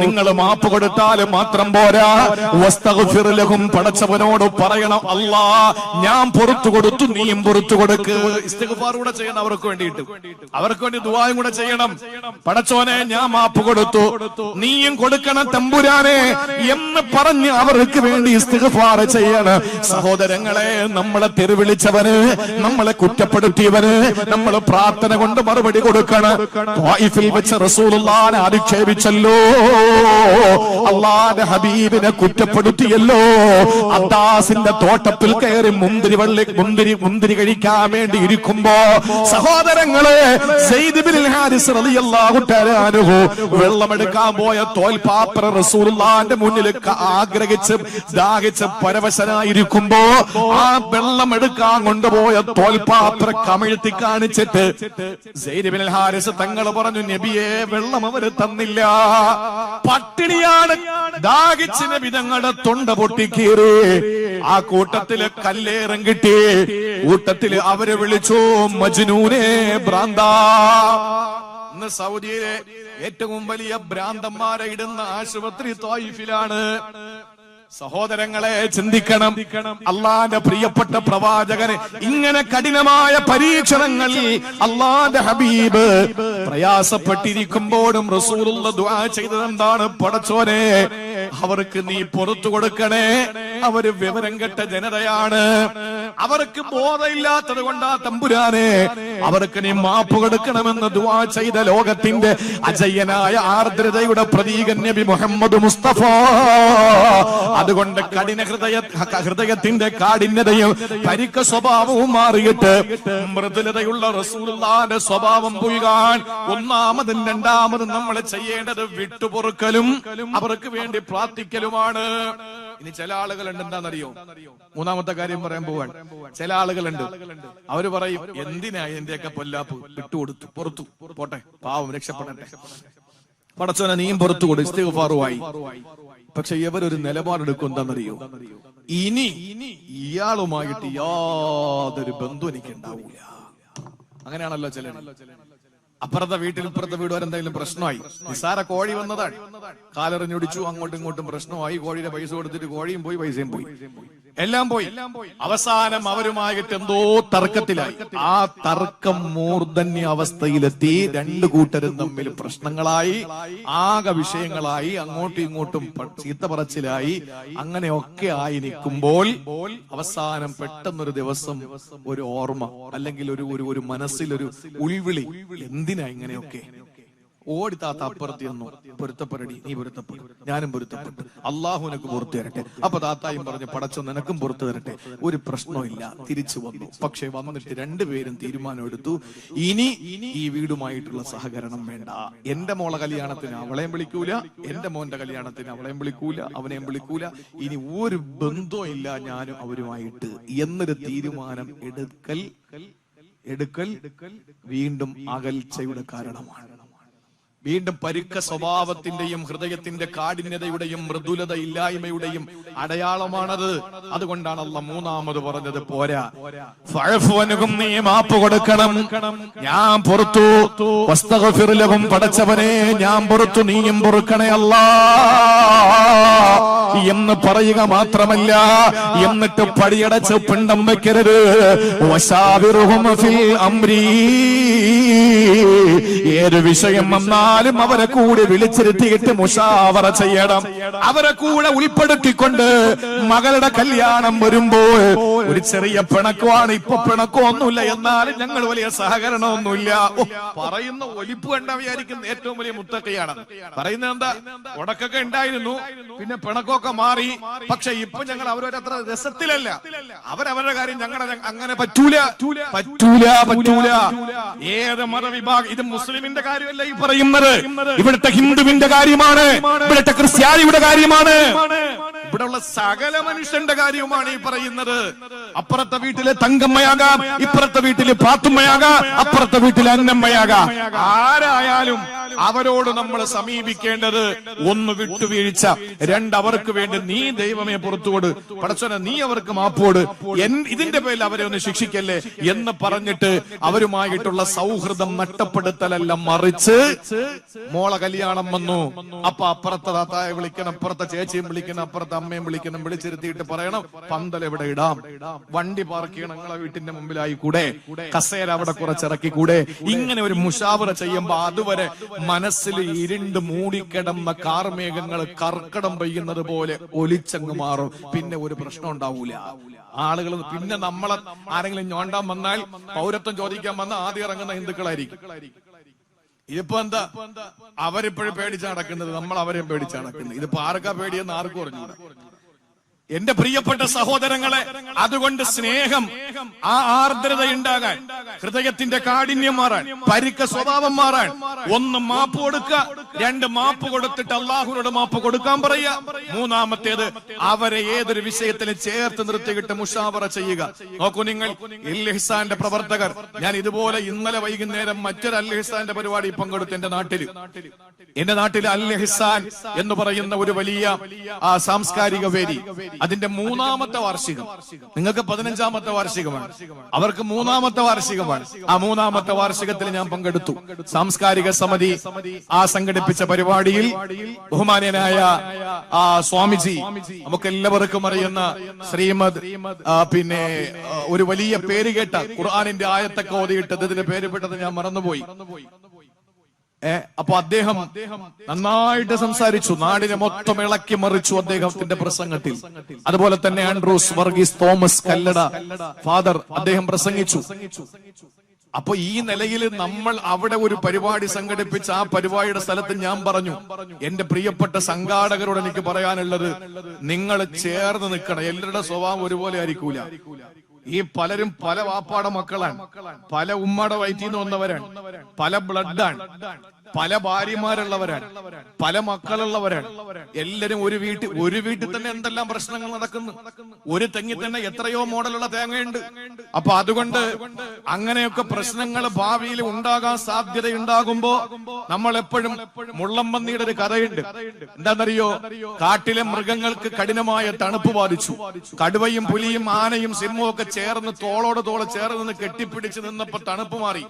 നിങ്ങൾ മാപ്പ് കൊടുത്താൽ മാത്രം പോരാ. പടച്ചവനോട് പറയണം അല്ലാ ഞാൻ പുറത്തു കൊടുത്തു നീയും പുറത്തു കൊടുക്ക്. ഇസ്തിഗ്ഫാർ കൂടെ ചെയ്യണം അവർക്ക് വേണ്ടിയിട്ട്. അവർക്ക് വേണ്ടി ദുആയും കൂടെ ചെയ്യണം. പടച്ചോനെ ഞാൻ മാപ്പ് കൊടുത്തു. നീയും കൊടുക്കണം തമ്പുരാനെ എന്ന് പറഞ്ഞ് അവർക്ക് വേണ്ടി ഇസ്തിഗ്ഫാർ ചെയ്യണം. സഹോദരങ്ങളെ നമ്മളെ തെരുവിളിച്ചവന് നമ്മളെ കുറ്റപ്പെടുത്തിയവന് നമ്മൾ പ്രാർത്ഥന കൊണ്ട് മറുപടി കൊടുക്കണം. ത്വായിഫിൽ വെച്ച് റസൂലുള്ളാനെ അധിക്ഷേപിച്ചല്ലോ. അള്ളാന്റെ ഹബീബിനെ കുറ്റപ്പെടുത്തിയല്ലോ. അബ്ദാസിന്റെ തോട്ടത്തിൽ കയറി മുന്തിരി വള്ളി മുന്തിരി മുന്തിരി കഴിക്കാൻ വേണ്ടി ഇരിക്കുമ്പോ സഹോദരങ്ങളെ വെള്ളമെടുക്കാൻ പോയ തോൽപാത്ര റസൂലുള്ളാന്റെ മുന്നിൽ ക- ആഗ്രഹിച്ച് ദാഹിച്ച് പരവശനായിരിക്കുമ്പോ ആ വെള്ളം എടുക്കാൻ കൊണ്ടുപോയ തോൽപാത്ര കമിഴ്ത്തി കാണിച്ചിട്ട് ഹാരിസ് തങ്ങൾ പറഞ്ഞു നബിയെ വെള്ളം അവർ തന്നില്ല. പട്ടിണിയാണ്. ദാഹിച്ച് നബി തങ്ങളുടെ തൊണ്ട പൊട്ടിക്കീറി. ആ കൂട്ടത്തിൽ കല്ലേറം കിട്ടി. കൂട്ടത്തിൽ അവരെ വിളിച്ചു മജ്നൂനെ ഭ്രാന്ത. ഇന്ന് സൗദിയിലെ ഏറ്റവും വലിയ ഭ്രാന്തന്മാരെ ഇടുന്ന ആശുപത്രി തോയിഫിലാണ്. സഹോദരങ്ങളെ ചിന്തിക്കണം. അള്ളാന്റെ പ്രിയപ്പെട്ട പ്രവാചകന് ഇങ്ങനെ കഠിനമായ പരീക്ഷണങ്ങൾ അള്ളാന്റെ ഹബീബ് പ്രയാസപ്പെട്ടിരിക്കുമ്പോഴും റസൂലുള്ള ദുആ ചെയ്തത് എന്താണ് പടച്ചോനെ അവർക്ക് നീ പുറത്തു കൊടുക്കണേ. അവർ വിവരം കെട്ട ജനതയാണ്. അവർക്ക് ബോധമില്ലാത്തത് കൊണ്ടാ തമ്പുരാനെ. അവർക്ക് നീ മാപ്പ് കൊടുക്കണമെന്ന് ദുവാ ചെയ്ത ലോകത്തിന്റെ അജയ്യനായ ആർദ്രതയുടെ പ്രതീകൻ നബി മുഹമ്മദ് മുസ്തഫ. അതുകൊണ്ട് കഠിന ഹൃദയ ഹൃദയത്തിന്റെ കാഠിന്യതയും പരിക്ക സ്വഭാവവും മാറിയിട്ട് മൃദുലതയുള്ള റസൂലുള്ളാന്റെ സ്വഭാവം പുൽകാൻ ഒന്നാമതും രണ്ടാമതും നമ്മൾ ചെയ്യേണ്ടത് വിട്ടുപൊറുക്കലും അവർക്ക് വേണ്ടി പ്രാർത്ഥിക്കലുമാണ്. ഇനി ചില ആളുകളുണ്ട് എന്താണെന്നറിയോ മൂന്നാമത്തെ കാര്യം പറയാൻ പോവാണ് ചില ആളുകളുണ്ട്. അവർ പറയും എന്തിനാ എന്റെയൊക്കെ പൊല്ലാപ്പ് വിട്ടുകൊടുത്തു പുറത്തു? പോട്ടെ പാവം രക്ഷപ്പെടട്ടെ. പടച്ചോനെ നീയും പുറത്തു കൊടു ഇസ്തിഗ്ഫാറുമായി. പക്ഷെ ഇവരൊരു നിലപാടെടുക്കും എന്താണെന്നറിയോ? ഇനി ഇയാളുമായിട്ട് യാതൊരു ബന്ധു എനിക്ക് ഉണ്ടാവില്ല അങ്ങനെയാണല്ലോ ചില അപ്പുറത്തെ വീട്ടിൽ ഇപ്പുറത്തെ വീട് എന്തെങ്കിലും പ്രശ്നമായി. നിസാര കോഴി വന്നതാണ്. കാലെറിഞ്ഞൊടിച്ചു അങ്ങോട്ടും ഇങ്ങോട്ടും പ്രശ്നമായി. കോഴിയുടെ പൈസ കൊടുത്തിട്ട് കോഴിയും പോയി പൈസയും പോയി. എല്ലാം പോയി. അവസാനം അവരുമായിട്ട് എന്തോ തർക്കത്തിലായി. ആ തർക്കം മൂർധന്യ അവസ്ഥയിലെത്തി. രണ്ടു കൂട്ടരും തമ്മിൽ പ്രശ്നങ്ങളായി. ആകെ വിഷയങ്ങളായി. അങ്ങോട്ടും ഇങ്ങോട്ടും ചീത്ത പറച്ചിലായി. അങ്ങനെയൊക്കെ ആയി നിൽക്കുമ്പോൾ അവസാനം പെട്ടെന്നൊരു ദിവസം ഒരു ഓർമ്മ അല്ലെങ്കിൽ ഒരു ഒരു മനസ്സിലൊരു ഉൾവിളി എന്തിനാ ഇങ്ങനെയൊക്കെ? ഓടി താത്ത അപ്പുറത്ത് ചെന്നു. പൊരുത്തപ്പെടടി നീ പൊരുത്തപ്പെടും. ഞാനും പൊരുത്തപ്പെട്ടു. അള്ളാഹുനക്ക് പുറത്തു തരട്ടെ അപ്പൊ താത്തായും പറഞ്ഞു പടച്ചോ നിനക്കും പുറത്തു തരട്ടെ ഒരു പ്രശ്നമില്ല തിരിച്ചു വന്നു. പക്ഷെ വന്നിട്ട് രണ്ടുപേരും തീരുമാനം എടുത്തു ഇനി ഈ വീടുമായിട്ടുള്ള സഹകരണം വേണ്ട. എന്റെ മോളെ കല്യാണത്തിന് അവളെയും വിളിക്കൂല. എന്റെ മോന്റെ കല്യാണത്തിന് അവളെയും വിളിക്കൂല. അവനെയും വിളിക്കൂല. ഇനി ഒരു ബന്ധവും ഇല്ല ഞാനും അവരുമായിട്ട്. എന്നൊരു തീരുമാനം എടുക്കൽ എടുക്കൽ വീണ്ടും അകൽച്ചയുടെ കാരണമാണ്. വീണ്ടും പരുക്ക സ്വഭാവത്തിന്റെയും ഹൃദയത്തിന്റെ കാഠിന്യതയുടെയും മൃദുലത ഇല്ലായ്മയുടെയും അടയാളമാണത്. അതുകൊണ്ടാണ് അല്ല മൂന്നാമത് പറഞ്ഞത് പോരാ. നീ മാപ്പ് കൊടുക്കണം. ഞാൻ പുറത്തു. വസ്തഗ്ഫിർലഹും പടച്ചവനെ ഞാൻ പുറത്തു. നീയും പൊറുക്കണേ അല്ലാ. എന്ന് പറയുക മാത്രമല്ല എന്നിട്ട് പടിയടച്ച് പിണ്ടം വെക്കരുത്. ഏത് വിഷയം വന്നാലും അവരെ കൂടെ വിളിച്ചിരുത്തിയിട്ട് മുഷാവറ ചെയ്യണം. അവരെ കൂടെ ഉൾപ്പെടുത്തിക്കൊണ്ട് മകളുടെ കല്യാണം വരുമ്പോൾ ഒരു ചെറിയ പിണക്കമാണ് ഇപ്പൊ പിണക്കമൊന്നുമില്ല. എന്നാലും ഞങ്ങൾ വലിയ സഹകരണമൊന്നുമില്ല. പറയുന്ന ഒലിപ്പ് കണ്ട വിചാരിക്കുന്ന ഏറ്റവും വലിയ മുത്തക്കയാണ്. പറയുന്നത് എന്താ? ഉടക്കൊക്കെ ഉണ്ടായിരുന്നു. പിന്നെ പിണക്കമൊക്കെ മാറി. പക്ഷെ ഇപ്പൊ ഞങ്ങൾ അവരൊരത്ര രസത്തിലല്ല. അവരവരുടെ കാര്യം ഞങ്ങളുടെ അങ്ങനെ പറ്റൂല. പറ്റൂല പറ്റൂല. ഏത് മതവിഭാഗം ഇത് മുസ്ലിമിന്റെ കാര്യമല്ല ഈ പറയുന്നത്. ഇവിടുത്തെ ഹിന്ദുവിന്റെ കാര്യമാണ്. ഇവിടുത്തെ ക്രിസ്ത്യാനിയുടെ കാര്യമാണ്. ഇവിടെ ഇവിടെയുള്ള സകല മനുഷ്യന്റെ കാര്യവുമാണ് ഈ പറയുന്നത്. അപ്പുറത്തെ വീട്ടിലെ തങ്കമ്മയാകാം ഇപ്പുറത്തെ വീട്ടിലെ പാത്തുമ്മയാകാം അപ്പുറത്തെ വീട്ടിലെ അന്നമ്മയാകാം. ആരായാലും അവരോട് നമ്മൾ സമീപിക്കേണ്ടത് ഒന്ന് വിട്ടുവീഴ്ച രണ്ട് അവർക്ക് വേണ്ടി നീ ദൈവമേ പുറത്തുകൊട് പടച്ചോനെ നീ അവർക്ക് മാപ്പോട് ഇതിന്റെ പേരിൽ അവരെ ഒന്ന് ശിക്ഷിക്കല്ലേ എന്ന് പറഞ്ഞിട്ട് അവരുമായിട്ടുള്ള സൗഹൃദം നഷ്ടപ്പെടുത്തലല്ല മറിച്ച് മോളെ കല്യാണം വന്നു. അപ്പൊ അപ്പുറത്തെ താത്തായെ വിളിക്കണം അപ്പുറത്തെ ചേച്ചിയും വിളിക്കണം അപ്പുറത്തെ അമ്മയും വിളിക്കണം വിളിച്ചിരുത്തിയിട്ട് പറയണം പന്തൽ എവിടെ ഇടാം? വണ്ടി പാർക്ക് ചെയ്യണം നിങ്ങളെ വീട്ടിന്റെ മുമ്പിലായി കൂടെ. കസേര അവിടെ കുറച്ചിറക്കി കൂടെ. ഇങ്ങനെ ഒരു മുഷാവറ ചെയ്യുമ്പോ അതുവരെ മനസ്സിൽ ഇരുണ്ട് മൂടിക്കിടന്ന കാർമേഘങ്ങൾ കർക്കടം പെയ്യുന്നത് പോലെ ഒലിച്ചങ്ങ് മാറും. പിന്നെ ഒരു പ്രശ്നം ഉണ്ടാവൂല. ആളുകൾ പിന്നെ നമ്മളെ ആരെങ്കിലും ഞോണ്ടാൻ വന്നാൽ പൗരത്വം ചോദിക്കാൻ വന്ന ആദ്യം ഇറങ്ങുന്ന ഹിന്ദുക്കളായിരിക്കും. ഇതിപ്പോ എന്താ? അവരിപ്പോഴും പേടിച്ച് നടക്കുന്നത്. നമ്മൾ അവരെയും പേടിച്ച് നടക്കുന്നത്. ഇതിപ്പോ ആർക്കാ പേടിയെന്ന് ആർക്കും അറിഞ്ഞൂടാ. എന്റെ പ്രിയപ്പെട്ട സഹോദരങ്ങളെ അതുകൊണ്ട് സ്നേഹം ആ ആർദ്രത ഉണ്ടാകാൻ ഹൃദയത്തിന്റെ കാഠിന്യം മാറാൻ പരിക്ക സ്വഭാവം മാറാൻ ഒന്ന് മാപ്പ് കൊടുക്കുക രണ്ട് മാപ്പ് കൊടുത്തിട്ട് അള്ളാഹുനോട് മാപ്പ് കൊടുക്കാൻ പറയുക. മൂന്നാമത്തേത് അവരെ ഏതൊരു വിഷയത്തിലും ചേർത്ത് നിർത്തിയിട്ട് മുഷാവറ ചെയ്യുക. നോക്കൂ നിങ്ങൾ ഇൽഹിസാന്റെ പ്രവർത്തകർ ഞാൻ ഇതുപോലെ ഇന്നലെ വൈകുന്നേരം മറ്റൊരു അൽഹിസാന്റെ പരിപാടി പങ്കെടുത്തു എന്റെ നാട്ടിൽ എന്റെ നാട്ടിൽ അൽഹിസാൻ എന്ന് പറയുന്ന ഒരു വലിയ ആ, സാംസ്കാരിക വേദി. അതിന്റെ മൂന്നാമത്തെ വാർഷികം. നിങ്ങൾക്ക് പതിനഞ്ചാമത്തെ വാർഷികമാണ്. അവർക്ക് മൂന്നാമത്തെ വാർഷികമാണ്. ആ മൂന്നാമത്തെ വാർഷികത്തിൽ ഞാൻ പങ്കെടുത്തു. സാംസ്കാരിക സമിതി ആ സംഘടിപ്പിച്ച പരിപാടിയിൽ ബഹുമാനായ ആ സ്വാമിജി നമുക്ക് എല്ലാവർക്കും അറിയുന്ന ശ്രീമദ് പിന്നെ ഒരു വലിയ പേര് കേട്ട ഖുർആാനിന്റെ ആയത്തൊക്കെ ഓതിയിട്ടത് ഇതിന്റെ പേര് പെട്ടത് ഞാൻ മറന്നുപോയി. അപ്പൊ അദ്ദേഹം നന്നായിട്ട് സംസാരിച്ചു. നാടിനെ മൊത്തം ഇളക്കി മറിച്ചു അദ്ദേഹത്തിന്റെ പ്രസംഗത്തിൽ. അതുപോലെ തന്നെ ആൻഡ്രൂസ് വർഗീസ് തോമസ് കല്ലട ഫാദർ അദ്ദേഹം പ്രസംഗിച്ചു. അപ്പൊ ഈ നിലയിൽ നമ്മൾ അവിടെ ഒരു പരിപാടി സംഘടിപ്പിച്ച ആ പരിപാടിയുടെ സ്ഥലത്ത് ഞാൻ പറഞ്ഞു എന്റെ പ്രിയപ്പെട്ട സംഘാടകരോട് എനിക്ക് പറയാനുള്ളത് നിങ്ങൾ ചേർന്ന് നിൽക്കണം. എല്ലാവരുടെ സ്വഭാവം ഒരുപോലെ ആയിരിക്കൂല. ഈ പലരും പല വാപ്പാടെ മക്കളാണ്. പല ഉമ്മയുടെ വയറ്റിൽ നിന്ന് വന്നവരാണ്. പല ബ്ലഡാണ് പല ഭാര്യമാരുള്ളവരാണ് പല മക്കളുള്ളവരാണ്. എല്ലാരും ഒരു വീട്ടിൽ ഒരു വീട്ടിൽ തന്നെ എന്തെല്ലാം പ്രശ്നങ്ങൾ നടക്കുന്നു? ഒരു തെങ്ങി തന്നെ എത്രയോ മോഡലുള്ള തേങ്ങയുണ്ട്. അപ്പൊ അതുകൊണ്ട് അങ്ങനെയൊക്കെ പ്രശ്നങ്ങൾ ഭാവിയിൽ ഉണ്ടാകാൻ സാധ്യതയുണ്ടാകുമ്പോ നമ്മൾ എപ്പോഴും മുള്ളംപന്നിയുടെ ഒരു കഥയുണ്ട്. എന്താണെന്നറിയോ? കാട്ടിലെ മൃഗങ്ങൾക്ക് കഠിനമായ തണുപ്പ് ബാധിച്ചു. കടുവയും പുലിയും ആനയും സിംഹവും ഒക്കെ ചേർന്ന് തോളോട് തോൾ ചേർന്ന് കെട്ടിപ്പിടിച്ച് നിന്നപ്പോ തണുപ്പ് മാറി.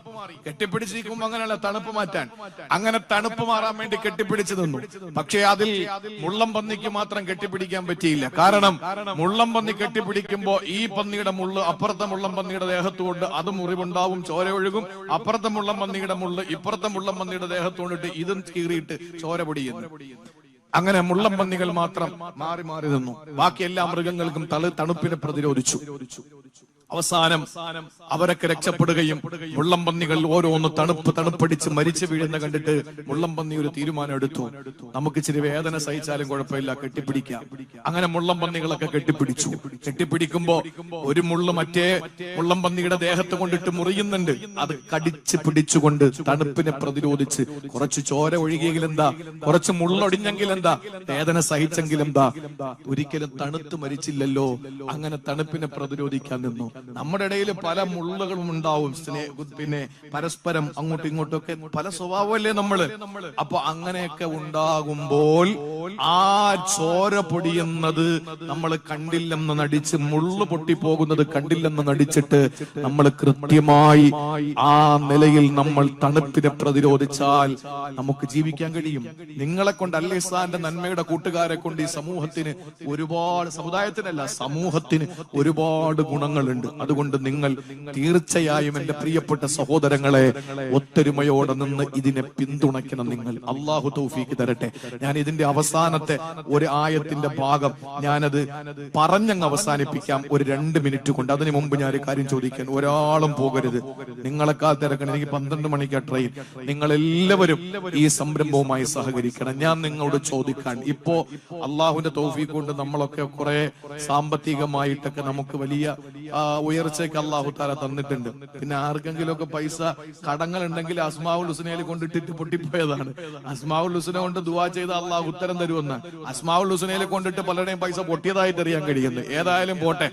കെട്ടിപ്പിടിച്ചിരിക്കുമ്പോ അങ്ങനെയുള്ള തണുപ്പ് മാറ്റാൻ. അങ്ങനെ തണുപ്പ് മാറാൻ വേണ്ടി കെട്ടിപ്പിടിച്ച് നിന്നു. പക്ഷേ അതിൽ മുള്ളം പന്നിക്ക് മാത്രം കെട്ടിപ്പിടിക്കാൻ പറ്റിയില്ല. കാരണം മുള്ളം പന്നി കെട്ടിപ്പിടിക്കുമ്പോ ഈ പന്നിയുടെ മുള്ള് അപ്പുറത്തെ മുള്ളം പന്നിയുടെ ദേഹത്തുകൊണ്ട് അത് മുറിവുണ്ടാവും ചോര ഒഴുകും. അപ്പുറത്തെ മുള്ളം പന്നിയുടെ മുള്ള് ഇപ്പുറത്തെ മുള്ളം പന്നിയുടെ ദേഹത്തുകൊണ്ടിട്ട് ഇതും കീറിയിട്ട് ചോര പൊടിയുന്നു. അങ്ങനെ മുള്ളം പന്നികൾ മാത്രം മാറി മാറി നിന്നു. ബാക്കി എല്ലാ മൃഗങ്ങൾക്കും തളു തണുപ്പിനെ പ്രതിരോധിച്ചു. അവസാനം അവരൊക്കെ രക്ഷപ്പെടുകയും മുള്ളംപന്നികൾ ഓരോന്ന് തണുപ്പ് തണുപ്പടിച്ച് മരിച്ചു വീഴുന്ന കണ്ടിട്ട് മുള്ളംപന്നി ഒരു തീരുമാനം എടുത്തു നമുക്ക് ഇച്ചിരി വേദന സഹിച്ചാലും കുഴപ്പമില്ല കെട്ടിപ്പിടിക്കാം. അങ്ങനെ മുള്ളംപന്നികളൊക്കെ കെട്ടിപ്പിടിച്ചു. കെട്ടിപ്പിടിക്കുമ്പോ ഒരു മുള്ളു മറ്റേ മുള്ളംപന്നിയുടെ ദേഹത്ത് കൊണ്ടിട്ട് മുറിയുന്നുണ്ട്. അത് കടിച്ച് പിടിച്ചുകൊണ്ട് തണുപ്പിനെ പ്രതിരോധിച്ച് കുറച്ച് ചോര ഒഴുകിയെങ്കിൽ എന്താ കുറച്ച് മുള്ളൊടിഞ്ഞെങ്കിൽ എന്താ വേദന സഹിച്ചെങ്കിലും എന്താ ഒരിക്കലും തണുത്ത് മരിച്ചില്ലല്ലോ. അങ്ങനെ തണുപ്പിനെ പ്രതിരോധിക്കാൻ നിന്നു. നമ്മുടെ ഇടയിൽ പല മുള്ളുകളും ഉണ്ടാവും. പിന്നെ പരസ്പരം അങ്ങോട്ടും ഇങ്ങോട്ടും ഒക്കെ പല സ്വഭാവമല്ലേ നമ്മൾ? അപ്പൊ അങ്ങനെയൊക്കെ ഉണ്ടാകുമ്പോൾ ആ ചോര പൊടിയുന്നത് നമ്മൾ കണ്ടില്ലെന്ന് നടിച്ച് മുള്ളു പൊട്ടിപ്പോകുന്നത് കണ്ടില്ലെന്ന് നടിച്ചിട്ട് നമ്മൾ കൃത്യമായി ആ നിലയിൽ നമ്മൾ തണുപ്പിനെ പ്രതിരോധിച്ചാൽ നമുക്ക് ജീവിക്കാൻ കഴിയും. നിങ്ങളെ കൊണ്ട് അല്ലേസാന്റെ നന്മയുടെ കൂട്ടുകാരെ കൊണ്ട് ഈ സമൂഹത്തിന് ഒരുപാട് സമുദായത്തിനല്ല സമൂഹത്തിന് ഒരുപാട് ഗുണങ്ങളുണ്ട്. അതുകൊണ്ട് നിങ്ങൾ തീർച്ചയായും എന്റെ പ്രിയപ്പെട്ട സഹോദരങ്ങളെ ഒത്തൊരുമയോടെ നിന്ന് ഇതിനെ പിന്തുണയ്ക്കണം നിങ്ങൾ. അള്ളാഹു തൗഫീക്ക് തരട്ടെ. ഞാൻ ഇതിന്റെ അവസാനത്തെ ഒരു ആയത്തിന്റെ ഭാഗം ഞാനത് പറഞ്ഞങ്ങ് അവസാനിപ്പിക്കാം. ഒരു രണ്ട് മിനിറ്റ് കൊണ്ട്. അതിനു മുമ്പ് ഞാൻ ഒരു കാര്യം ചോദിക്കാൻ. ഒരാളും പോകരുത്. നിങ്ങളെക്കാൾ തിരക്കണം എനിക്ക് പന്ത്രണ്ട് മണിക്ക് ട്രെയിൻ. നിങ്ങൾ എല്ലാവരും ഈ സംരംഭവുമായി സഹകരിക്കണം. ഞാൻ നിങ്ങളോട് ചോദിക്കാൻ. ഇപ്പോ അള്ളാഹുവിന്റെ തോഫി കൊണ്ട് നമ്മളൊക്കെ കുറെ സാമ്പത്തികമായിട്ടൊക്കെ നമുക്ക് വലിയ ഉയർച്ചയ്ക്ക് അള്ളാഹു താല തന്നിട്ടുണ്ട്. പിന്നെ ആർക്കെങ്കിലും ഒക്കെ പൈസ കടങ്ങൾ ഉണ്ടെങ്കിൽ അസ്മാവുൽ ഹുസനയിൽ കൊണ്ടിട്ടിട്ട് പൊട്ടിപ്പോയതാണ്. അസ്മാവുൽ ഹുസനെ കൊണ്ട് ദുവാ ചെയ്ത അള്ളാഹു ഉത്തരം തരുമെന്ന് അസ്മാവുൽ ഹുസനയിൽ കൊണ്ടിട്ട് പലരുടെയും പൈസ പൊട്ടിയതായിട്ട് അറിയാൻ കഴിയുന്നു. ഏതായാലും പോട്ടെ.